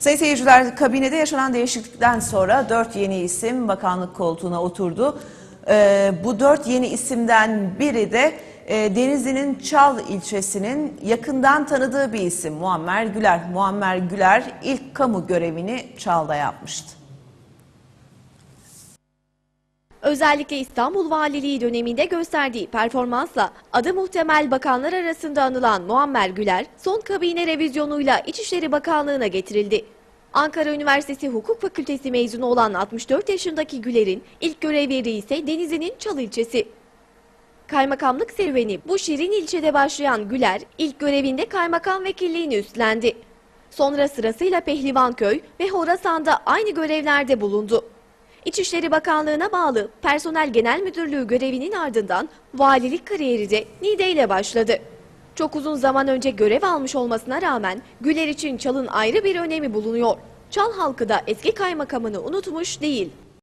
Sayın seyirciler, kabinede yaşanan değişiklikten sonra dört yeni isim bakanlık koltuğuna oturdu. Ee, bu dört yeni isimden biri de e, Denizli'nin Çal ilçesinin yakından tanıdığı bir isim Muammer Güler. Muammer Güler ilk kamu görevini Çal'da yapmıştı. Özellikle İstanbul Valiliği döneminde gösterdiği performansla adı muhtemel bakanlar arasında anılan Muammer Güler, son kabine revizyonuyla İçişleri Bakanlığı'na getirildi. Ankara Üniversitesi Hukuk Fakültesi mezunu olan 64 yaşındaki Güler'in ilk görev yeri ise Denizli'nin Çal ilçesi. Kaymakamlık serüveni bu şirin ilçede başlayan Güler, ilk görevinde kaymakam vekilliğini üstlendi. Sonra sırasıyla Pehlivanköy ve Horasan'da aynı görevlerde bulundu. İçişleri Bakanlığı'na bağlı Personel Genel Müdürlüğü görevinin ardından valilik kariyeri de Niğde ile başladı. Çok uzun zaman önce görev almış olmasına rağmen Güler için Çal'ın ayrı bir önemi bulunuyor. Çal halkı da eski kaymakamını unutmuş değil.